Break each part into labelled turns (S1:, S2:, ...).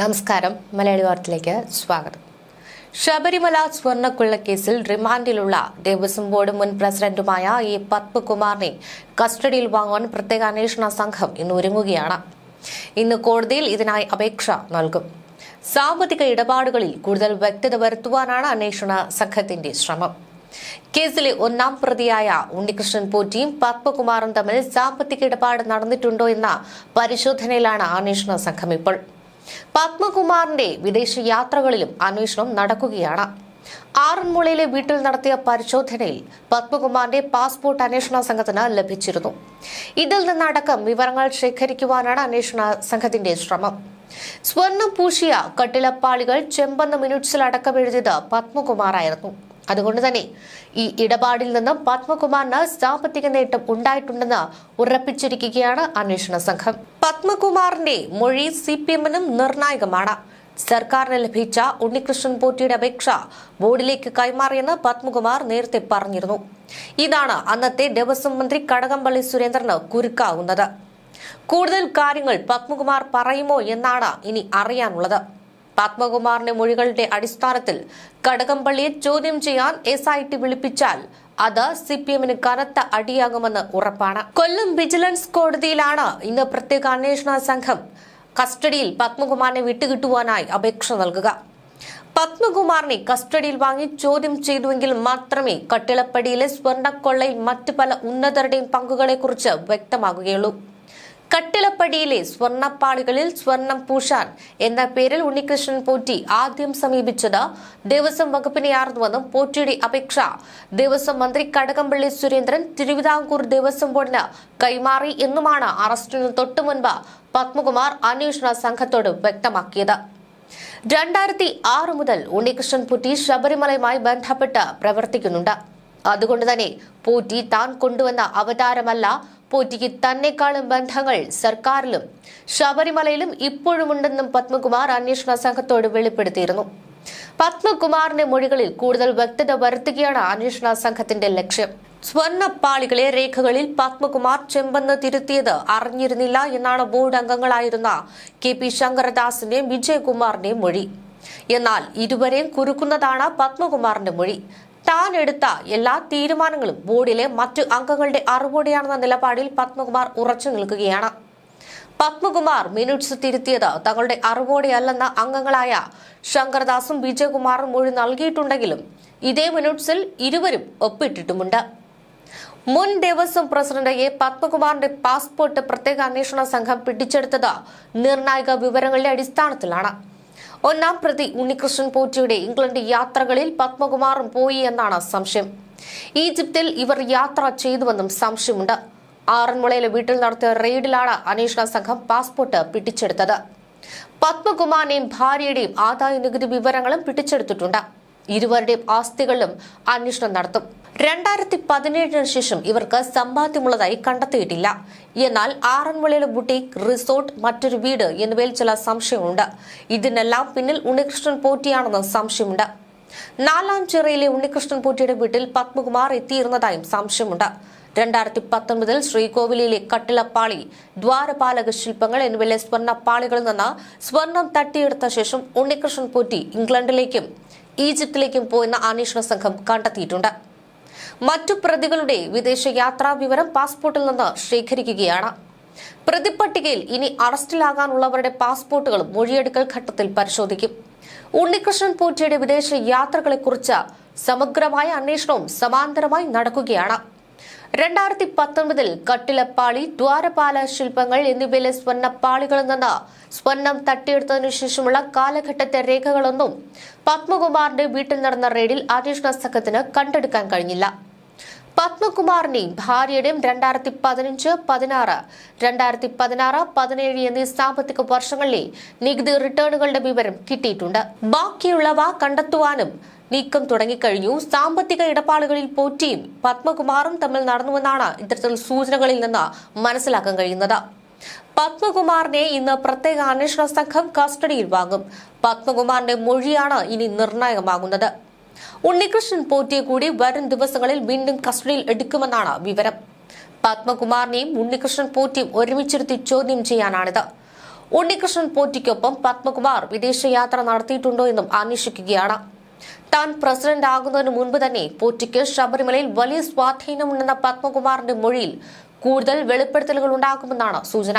S1: നമസ്കാരം. മലയാളി വാർത്തയിലേക്ക് സ്വാഗതം. ശബരിമല സ്വർണക്കൊള്ളക്കേസിൽ റിമാൻഡിലുള്ള ദേവസ്വം ബോർഡ് മുൻ പ്രസിഡന്റുമായ ഇ പത്മകുമാറിനെ കസ്റ്റഡിയിൽ വാങ്ങാൻ പ്രത്യേക അന്വേഷണ സംഘം ഇന്ന് ഒരുങ്ങുകയാണ്. ഇന്ന് കോടതിയിൽ ഇതിനായി അപേക്ഷ നൽകും. സാമ്പത്തിക ഇടപാടുകളിൽ കൂടുതൽ വ്യക്തത വരുത്തുവാനാണ് അന്വേഷണ സംഘത്തിന്റെ ശ്രമം. കേസിലെ ഒന്നാം പ്രതിയായ ഉണ്ണികൃഷ്ണൻ പോറ്റിയും പത്മകുമാറും തമ്മിൽ സാമ്പത്തിക ഇടപാട് നടന്നിട്ടുണ്ടോ എന്ന പരിശോധനയിലാണ് അന്വേഷണ സംഘം ഇപ്പോൾ. പത്മകുമാറിന്റെ വിദേശ യാത്രകളിലും അന്വേഷണം നടക്കുകയാണ്. ആറന്മുളയിലെ വീട്ടിൽ നടത്തിയ പരിശോധനയിൽ പത്മകുമാറിന്റെ പാസ്പോർട്ട് അന്വേഷണ സംഘത്തിന് ലഭിച്ചിരുന്നു. ഇതിൽ നിന്നടക്കം വിവരങ്ങൾ ശേഖരിക്കുവാനാണ് അന്വേഷണ സംഘത്തിന്റെ ശ്രമം. സ്വർണം പൂശിയ കട്ടിലപ്പാളികൾ ചെമ്പന്ന മിനിറ്റ്സിൽ അടക്കം എഴുതിയത് പത്മകുമാറായിരുന്നു. അതുകൊണ്ട് തന്നെ ഈ ഇടപാടിൽ നിന്നും പത്മകുമാറിന് സാമ്പത്തിക നേട്ടം ഉണ്ടായിട്ടുണ്ടെന്ന് ഉറപ്പിച്ചിരിക്കുകയാണ് അന്വേഷണ സംഘം. പത്മകുമാറിന്റെ മൊഴി സി പി എമ്മിനും നിർണായകമാണ്. സർക്കാരിന് ലഭിച്ച ഉണ്ണികൃഷ്ണൻ പോറ്റിയുടെ അപേക്ഷ ബോർഡിലേക്ക് കൈമാറിയെന്ന് പത്മകുമാർ നേരത്തെ പറഞ്ഞിരുന്നു. ഇതാണ് അന്നത്തെ ദേവസ്വം മന്ത്രി കടകംപള്ളി സുരേന്ദ്രന് കുരുക്കാവുന്നത്. കൂടുതൽ കാര്യങ്ങൾ പത്മകുമാർ പറയുമോ എന്നാണ് ഇനി അറിയാനുള്ളത്. പത്മകുമാറിന്റെ മൊഴികളുടെ അടിസ്ഥാനത്തിൽ കടകംപള്ളിയെ ചോദ്യം ചെയ്യാൻ എസ് ഐ ടി വിളിപ്പിച്ചാൽ അത് സി പി എമ്മിന് കനത്ത അടിയാകുമെന്ന് ഉറപ്പാണ്. കൊല്ലം വിജിലൻസ് കോടതിയിലാണ് ഇന്ന് പ്രത്യേക അന്വേഷണ സംഘം കസ്റ്റഡിയിൽ പത്മകുമാറിനെ വിട്ടുകിട്ടുവാനായി അപേക്ഷ നൽകുക. പത്മകുമാറിനെ കസ്റ്റഡിയിൽ വാങ്ങി ചോദ്യം ചെയ്തുവെങ്കിൽ മാത്രമേ കട്ടിളപ്പടിയിലെ സ്വർണക്കൊള്ളയിൽ മറ്റു പല ഉന്നതരുടെയും പങ്കുകളെക്കുറിച്ച് വ്യക്തമാകുകയുള്ളൂ. കട്ടിളപ്പടിയിലെ സ്വർണപ്പാളികളിൽ സ്വർണം പൂശാൻ എന്ന പേരിൽ ഉണ്ണികൃഷ്ണൻ പോറ്റി ആദ്യം സമീപിച്ചത് ദേവസ്വം വകുപ്പിനെയായിരുന്നുവെന്നും പോറ്റിയുടെ അപേക്ഷ. ദേവസ്വം മന്ത്രി കടകംപള്ളി സുരേന്ദ്രൻ തിരുവിതാംകൂർ ദേവസ്വം ബോർഡിന് കൈമാറി എന്നുമാണ് അറസ്റ്റിന് തൊട്ടു മുൻപ് പത്മകുമാർ അന്വേഷണ സംഘത്തോട് വ്യക്തമാക്കിയത്. രണ്ടായിരത്തി ആറ് മുതൽ ഉണ്ണികൃഷ്ണൻ പുറ്റി ശബരിമലയുമായി ബന്ധപ്പെട്ട് പ്രവർത്തിക്കുന്നുണ്ട്. അതുകൊണ്ട് തന്നെ പോറ്റി താൻ കൊണ്ടുവന്ന അവതാരമല്ല പോറ്റിക്ക് തന്നെക്കാളും ബന്ധങ്ങൾ സർക്കാരിലും ശബരിമലയിലും ഇപ്പോഴുമുണ്ടെന്നും പത്മകുമാർ അന്വേഷണ സംഘത്തോട് വെളിപ്പെടുത്തിയിരുന്നു. പത്മകുമാറിന്റെ മൊഴികളിൽ കൂടുതൽ വ്യക്തത വരുത്തുകയാണ് അന്വേഷണ സംഘത്തിന്റെ ലക്ഷ്യം. സ്വർണപ്പാളികളെ രേഖകളിൽ പത്മകുമാർ ചെമ്പെന്ന് തിരുത്തിയത് അറിഞ്ഞിരുന്നില്ല എന്നാണ് ബോർഡ് അംഗങ്ങളായിരുന്ന കെ പി ശങ്കരദാസിന്റെയും വിജയകുമാറിന്റെയും മൊഴി. എന്നാൽ ഇരുവരെയും കുരുക്കുന്നതാണ് പത്മകുമാറിന്റെ മൊഴി. താൻ എടുത്ത എല്ലാ തീരുമാനങ്ങളും ബോർഡിലെ മറ്റു അംഗങ്ങളുടെ അറിവോടെയാണെന്ന നിലപാടിൽ പത്മകുമാർ ഉറച്ചു നിൽക്കുകയാണ്. പത്മകുമാർ മിനിറ്റ്സ് തിരുത്തിയത് തങ്ങളുടെ അറിവോടെയല്ലെന്ന അംഗങ്ങളായ ശങ്കർദാസും വിജയകുമാറും മൊഴി നൽകിയിട്ടുണ്ടെങ്കിലും ഇതേ മിനിറ്റ്സിൽ ഇരുവരും ഒപ്പിട്ടിട്ടുമുണ്ട്. മുൻ ദേവസ്വം പ്രസിഡന്റ് എ പത്മകുമാറിന്റെ പാസ്പോർട്ട് പ്രത്യേക അന്വേഷണ സംഘം പിടിച്ചെടുത്തത് നിർണായക വിവരങ്ങളുടെ അടിസ്ഥാനത്തിലാണ്. ഒന്നാം പ്രതി ഉണ്ണികൃഷ്ണൻ പോറ്റിയുടെ ഇംഗ്ലണ്ട് യാത്രകളിൽ പത്മകുമാറും പോയി എന്നാണ് സംശയം. ഈജിപ്തിൽ ഇവർ യാത്ര ചെയ്തുവെന്നും സംശയമുണ്ട്. ആറന്മുളയിലെ വീട്ടിൽ നടത്തിയ റെയ്ഡിലാണ് അന്വേഷണ സംഘം പാസ്പോർട്ട് പിടിച്ചെടുത്തത്. പത്മകുമാറിന്റെയും ഭാര്യയുടെയും ആദായ നികുതി വിവരങ്ങളും പിടിച്ചെടുത്തിട്ടുണ്ട്. ഇരുവരുടെയും ആസ്തികളിലും അന്വേഷണം നടത്തും. രണ്ടായിരത്തി പതിനേഴിന് ശേഷം ഇവർക്ക് സമ്പാദ്യമുള്ളതായി കണ്ടെത്തിയിട്ടില്ല. എന്നാൽ ആറന്മുളയിലെ ബുട്ടീക് റിസോർട്ട് മറ്റൊരു വീട് എന്നിവയിൽ ചില സംശയമുണ്ട് ഇതിനെല്ലാം പിന്നിൽ ഉണ്ണികൃഷ്ണൻ പോറ്റിയാണെന്ന് സംശയമുണ്ട്. നാലാം ചിറയിലെ ഉണ്ണികൃഷ്ണൻ പോറ്റിയുടെ വീട്ടിൽ പത്മകുമാർ എത്തിയിരുന്നതായും സംശയമുണ്ട്. രണ്ടായിരത്തി പത്തൊൻപതിൽ ശ്രീകോവിലിലെ കട്ടിളപ്പാളി ദ്വാരപാലക ശില്പങ്ങൾ എന്നിവയിലെ സ്വർണപ്പാളികളിൽ നിന്ന് സ്വർണം തട്ടിയെടുത്ത ശേഷം ഉണ്ണികൃഷ്ണൻ പോറ്റി ഇംഗ്ലണ്ടിലേക്കും ഈജിപ്തിലേക്കും പോയെന്ന അന്വേഷണ സംഘം കണ്ടെത്തിയിട്ടുണ്ട്. മറ്റു പ്രതികളുടെ വിദേശ യാത്രാ വിവരം പാസ്പോർട്ടിൽ നിന്ന് ശേഖരിക്കുകയാണ്. പ്രതിപട്ടികയിൽ ഇനി അറസ്റ്റിലാകാനുള്ളവരുടെ പാസ്പോർട്ടുകളും മൊഴിയെടുക്കൽ ഘട്ടത്തിൽ പരിശോധിക്കും. ഉണ്ണികൃഷ്ണൻ പോറ്റിയുടെ വിദേശ യാത്രകളെക്കുറിച്ച് സമഗ്രമായ അന്വേഷണവും സമാന്തരമായി നടക്കുകയാണ്. രണ്ടായിരത്തി പത്തൊൻപതിൽ കട്ടിലപ്പാളി ദ്വാരപാല ശില്പങ്ങൾ എന്നിവയിലെ സ്വർണപ്പാളികളിൽ നിന്ന് സ്വർണം തട്ടിയെടുത്തതിനു ശേഷമുള്ള കാലഘട്ടത്തെ രേഖകളൊന്നും പത്മകുമാറിന്റെ വീട്ടിൽ നടന്ന റെയ്ഡിൽ അന്വേഷണ സംഘത്തിന് കണ്ടെടുക്കാൻ കഴിഞ്ഞില്ല. പത്മകുമാറിനെയും ഭാര്യയുടെയും രണ്ടായിരത്തി പതിനഞ്ച് പതിനാറ് രണ്ടായിരത്തി പതിനാറ് പതിനേഴ് എന്നീ സാമ്പത്തിക വർഷങ്ങളിലെ നികുതി റിട്ടേണുകളുടെ വിവരം കിട്ടിയിട്ടുണ്ട്. ബാക്കിയുള്ളവ കണ്ടെത്തുവാനും നീക്കം തുടങ്ങിക്കഴിഞ്ഞു. സാമ്പത്തിക ഇടപാടുകളിൽ പോറ്റിയും പത്മകുമാറും തമ്മിൽ നടന്നുവെന്നാണ് ഇത്തരത്തിൽ സൂചനകളിൽ നിന്ന് മനസ്സിലാക്കാൻ കഴിയുന്നത്. പത്മകുമാറിനെ ഇന്ന് പ്രത്യേക അന്വേഷണ സംഘം കസ്റ്റഡിയിൽ വാങ്ങും. പത്മകുമാറിന്റെ മൊഴിയാണ് ഇനി നിർണായകമാകുന്നത്. ഉണ്ണികൃഷ്ണൻ പോറ്റിയെ കൂടി വരും ദിവസങ്ങളിൽ വീണ്ടും കസ്റ്റഡിയിൽ എടുക്കുമെന്നാണ് വിവരം. പത്മകുമാറിനെയും ഉണ്ണികൃഷ്ണൻ പോറ്റിയും ഒരുമിച്ചിരുത്തി ചോദ്യം ചെയ്യാനാണിത്. ഉണ്ണികൃഷ്ണൻ പോറ്റിക്കൊപ്പം പത്മകുമാർ വിദേശയാത്ര നടത്തിയിട്ടുണ്ടോ എന്നും അന്വേഷിക്കുകയാണ്. താൻ പ്രസിഡന്റ് ആകുന്നതിന് മുൻപ് തന്നെ പോറ്റിക്ക് ശബരിമലയിൽ വലിയ സ്വാധീനമുണ്ടെന്ന പത്മകുമാറിന്റെ മൊഴിയിൽ കൂടുതൽ വെളിപ്പെടുത്തലുകൾ ഉണ്ടാകുമെന്നാണ് സൂചന.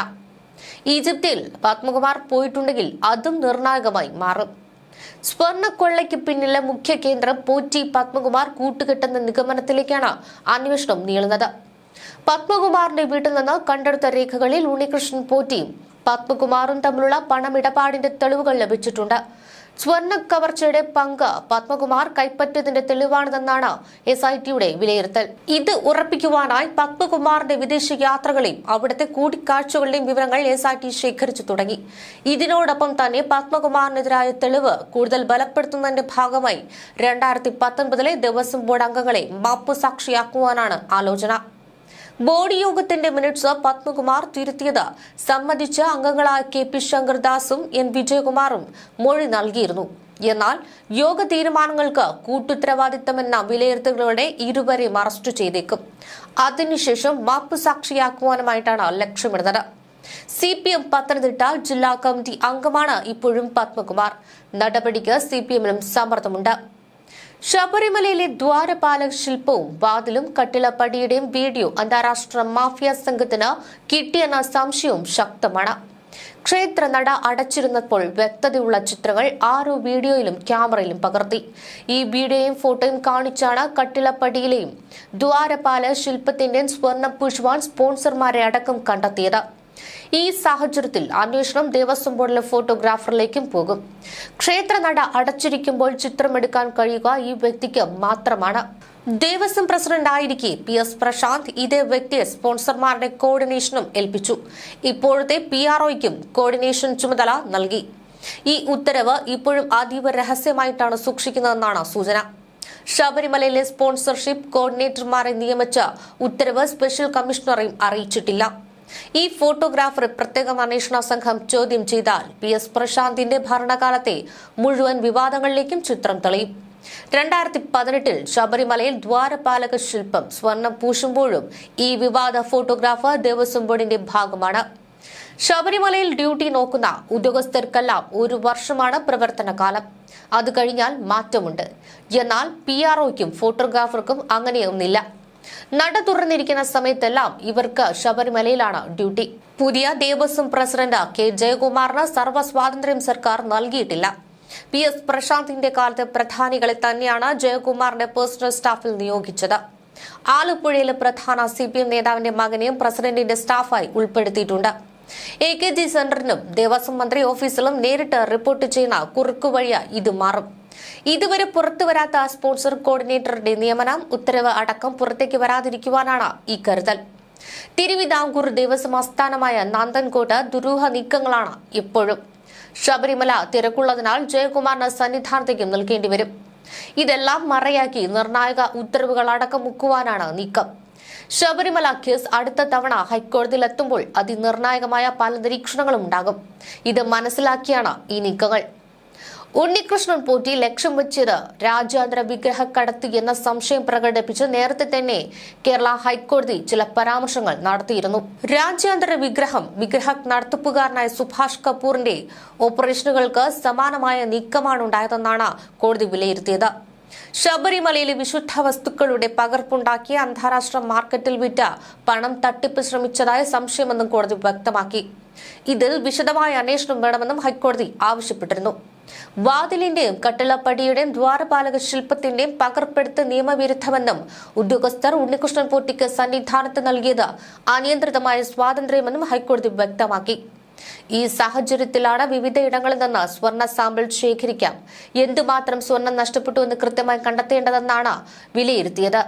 S1: ഈജിപ്തിൽ പത്മകുമാർ പോയിട്ടുണ്ടെങ്കിൽ അതും നിർണായകമായി മാറും. സ്വർണക്കൊള്ളയ്ക്ക് പിന്നിലെ മുഖ്യ കേന്ദ്രം പോറ്റി പത്മകുമാർ കൂട്ടുകെട്ടെന്ന നിഗമനത്തിലേക്കാണ് അന്വേഷണം നീളുന്നത്. പത്മകുമാറിന്റെ വീട്ടിൽ നിന്ന് കണ്ടെടുത്ത രേഖകളിൽ ഉണ്ണികൃഷ്ണൻ പോറ്റിയും പത്മകുമാറും തമ്മിലുള്ള പണമിടപാടിന്റെ തെളിവുകൾ ലഭിച്ചിട്ടുണ്ട്. സ്വർണ കവർച്ചയുടെ പങ്ക് പത്മകുമാർ കൈപ്പറ്റിയതിന്റെ തെളിവാണിതെന്നാണ് എസ് ഐ ടിയുടെ വിലയിരുത്തൽ. ഇത് ഉറപ്പിക്കുവാനായി പത്മകുമാറിന്റെ വിദേശ യാത്രകളെയും അവിടുത്തെ കൂടിക്കാഴ്ചകളുടെയും വിവരങ്ങൾ എസ് ഐ ടി ശേഖരിച്ചു തുടങ്ങി. ഇതിനോടൊപ്പം തന്നെ പത്മകുമാറിനെതിരായ തെളിവ് കൂടുതൽ ബലപ്പെടുത്തുന്നതിന്റെ ഭാഗമായി രണ്ടായിരത്തി പത്തൊൻപതിലെ ദേവസ്വം ബോർഡ് അംഗങ്ങളെ മാപ്പു സാക്ഷിയാക്കുവാനാണ് ആലോചന. ബോർഡ് യോഗത്തിന്റെ മിനിറ്റ്സ് പത്മകുമാർ തിരുത്തിയത്. സംബന്ധിച്ച് അംഗങ്ങളായ കെ പി ശങ്കർദാസും എൻ വിജയകുമാറും മൊഴി നൽകിയിരുന്നു. എന്നാൽ യോഗ തീരുമാനങ്ങൾക്ക് കൂട്ടുത്തരവാദിത്തമെന്ന വിലയിരുത്തലുകളുടെ ഇരുവരെയും അറസ്റ്റ് ചെയ്തേക്കും. അതിനുശേഷം മാപ്പ് സാക്ഷിയാക്കുവാനുമായിട്ടാണ് ലക്ഷ്യമിടുന്നത്. സി പി എം പത്തനംതിട്ട ജില്ലാ കമ്മിറ്റി അംഗമാണ് ഇപ്പോഴും പത്മകുമാർ. നടപടിക്ക് സി പി എമ്മിനും സമ്മർദ്ദമുണ്ട്. ശബരിമലയിലെ ദ്വാരപാലക ശില്പവും വാതിലും കട്ടിളപ്പടിയുടെയും വീഡിയോ അന്താരാഷ്ട്ര മാഫിയ സംഘത്തിന് കിട്ടിയെന്ന സംശയവും ശക്തമാണ്. ക്ഷേത്ര നട അടച്ചിരുന്നപ്പോൾ വ്യക്തതയുള്ള ചിത്രങ്ങൾ ആരോ വീഡിയോയിലും ക്യാമറയിലും പകർത്തി. ഈ വീഡിയോയും ഫോട്ടോയും കാണിച്ചാണ് കട്ടിളപ്പടിയിലെയും ദ്വാരപാല ശില്പത്തിന്റെയും സ്വർണ പുഷ്വാൻ സ്പോൺസർമാരെ അടക്കം കണ്ടെത്തിയത്. ഈ സാഹചര്യത്തിൽ അന്വേഷണം ദേവസ്വം ബോർഡിലെ ഫോട്ടോഗ്രാഫറിലേക്കും പോകും. ക്ഷേത്രനട അടച്ചിരിക്കുമ്പോൾ ചിത്രമെടുക്കാൻ കഴിയുക ഈ വ്യക്തിക്ക് മാത്രമാണ്. ദേവസ്വം പ്രസിഡന്റ് ആയിരിക്കെ പി എസ് പ്രശാന്ത് ഇതേ വ്യക്തിയെ സ്പോൺസർമാരുടെ കോർഡിനേഷനും ഏൽപ്പിച്ചു. ഇപ്പോഴത്തെ പി ആർഒയ്ക്കും കോർഡിനേഷൻ ചുമതല നൽകി. ഈ ഉത്തരവ് ഇപ്പോഴും അതീവ രഹസ്യമായിട്ടാണ് സൂക്ഷിക്കുന്നതെന്നാണ് സൂചന. ശബരിമലയിലെ സ്പോൺസർഷിപ്പ് കോർഡിനേറ്റർമാരെ നിയമിച്ച ഉത്തരവ് സ്പെഷ്യൽ കമ്മീഷണറെയും അറിയിച്ചിട്ടില്ല. ഈ ഫോട്ടോഗ്രാഫർ പ്രത്യേക അന്വേഷണ സംഘം ചോദ്യം ചെയ്താൽ പി എസ് പ്രശാന്തിന്റെ ഭരണകാലത്തെ മുഴുവൻ വിവാദങ്ങളിലേക്കും ചിത്രം തെളിയും. രണ്ടായിരത്തി പതിനെട്ടിൽ ശബരിമലയിൽ ദ്വാരപാലക ശില്പം സ്വർണം പൂശുമ്പോഴും ഈ വിവാദ ഫോട്ടോഗ്രാഫർ ദേവസ്വം ബോർഡിന്റെ ഭാഗമാണ്. ശബരിമലയിൽ ഡ്യൂട്ടി നോക്കുന്ന ഉദ്യോഗസ്ഥർക്കെല്ലാം ഒരു വർഷമാണ് പ്രവർത്തന കാലം അത് കഴിഞ്ഞാൽ മാറ്റമുണ്ട്. എന്നാൽ പി ആർഒയ്ക്കും ഫോട്ടോഗ്രാഫർക്കും അങ്ങനെയൊന്നില്ല നട തുറന്നിരിക്കുന്ന സമയത്തെല്ലാം ഇവർക്ക് ശബരിമലയിലാണ് ഡ്യൂട്ടി. പുതിയ ദേവസ്വം പ്രസിഡന്റ് കെ ജയകുമാറിന് സർവ സ്വാതന്ത്ര്യം സർക്കാർ നൽകിയിട്ടില്ല. പി എസ് പ്രശാന്തിന്റെ കാലത്ത് പ്രധാനികളെ തന്നെയാണ് ജയകുമാറിന്റെ പേഴ്സണൽ സ്റ്റാഫിൽ നിയോഗിച്ചത്. ആലപ്പുഴയിലെ പ്രധാന സി പി എം നേതാവിന്റെ മകനെയും പ്രസിഡന്റിന്റെ സ്റ്റാഫായി ഉൾപ്പെടുത്തിയിട്ടുണ്ട്. എ കെ ജി സെന്ററിനും ദേവസ്വം മന്ത്രി ഓഫീസിലും നേരിട്ട് റിപ്പോർട്ട് ചെയ്യുന്ന കുറുക്കുവഴിയ ഇത് മാറും. ഇതുവരെ പുറത്തു വരാത്ത സ്പോൺസർ കോർഡിനേറ്ററുടെ നിയമനം ഉത്തരവ് അടക്കം പുറത്തേക്ക് വരാതിരിക്കുവാനാണ് ഈ കരുതൽ. തിരുവിതാംകൂർ ദേവസ്വം ആസ്ഥാനമായ നന്ദൻകോട്ട് ദുരൂഹ നീക്കങ്ങളാണ് ഇപ്പോഴും. ശബരിമല തിരക്കുള്ളതിനാൽ ജയകുമാറിന് സന്നിധാനത്തേക്കും നൽകേണ്ടി വരും. ഇതെല്ലാം മറയാക്കി നിർണായക ഉത്തരവുകൾ അടക്കം മുക്കുവാനാണ് നീക്കം. ശബരിമല കേസ് അടുത്ത തവണ ഹൈക്കോടതിയിൽ എത്തുമ്പോൾ അതിനിർണായകമായ പല നിരീക്ഷണങ്ങളും ഉണ്ടാകും. ഇത് മനസ്സിലാക്കിയാണ് ഈ നീക്കങ്ങൾ. ഉണ്ണികൃഷ്ണൻ പോറ്റി ലക്ഷ്യം വെച്ചത് രാജ്യാന്തര വിഗ്രഹ കടത്തി എന്ന സംശയം പ്രകടിപ്പിച്ച് നേരത്തെ തന്നെ കേരള ഹൈക്കോടതി ചില പരാമർശങ്ങൾ നടത്തിയിരുന്നു. രാജ്യാന്തര വിഗ്രഹം വിഗ്രഹ നടത്തിപ്പുകാരനായ സുഭാഷ് കപൂറിന്റെ ഓപ്പറേഷനുകൾക്ക് സമാനമായ നീക്കമാണ് ഉണ്ടായതെന്നാണ് കോടതി വിലയിരുത്തിയത്. ശബരിമലയിലെ വിശുദ്ധ വസ്തുക്കളുടെ പകർപ്പുണ്ടാക്കി അന്താരാഷ്ട്ര മാർക്കറ്റിൽ വിറ്റ പണം തട്ടിപ്പ് ശ്രമിച്ചതായ സംശയമെന്നും കോടതി വ്യക്തമാക്കി. ഇതിൽ വിശദമായ അന്വേഷണം വേണമെന്നും ഹൈക്കോടതി ആവശ്യപ്പെട്ടിരുന്നു. വാതിലിന്റെയും കട്ടിളപ്പടിയുടെയും ദ്വാരപാലക ശില്പത്തിന്റെയും പകർപ്പെടുത്ത് നിയമവിരുദ്ധമെന്നും ഉദ്യോഗസ്ഥർ ഉണ്ണികൃഷ്ണൻ പോറ്റിക്ക് സന്നിധാനത്ത് നൽകിയത് അനിയന്ത്രിതമായ സ്വാതന്ത്ര്യമെന്നും ഹൈക്കോടതി വ്യക്തമാക്കി. ഈ സാഹചര്യത്തിലാണ് വിവിധയിടങ്ങളിൽ നിന്ന് സ്വർണ സാമ്പിൾ ശേഖരിക്കാം. എന്തുമാത്രം സ്വർണം നഷ്ടപ്പെട്ടു എന്ന് കൃത്യമായി കണ്ടെത്തേണ്ടതെന്നാണ് വിലയിരുത്തിയത്.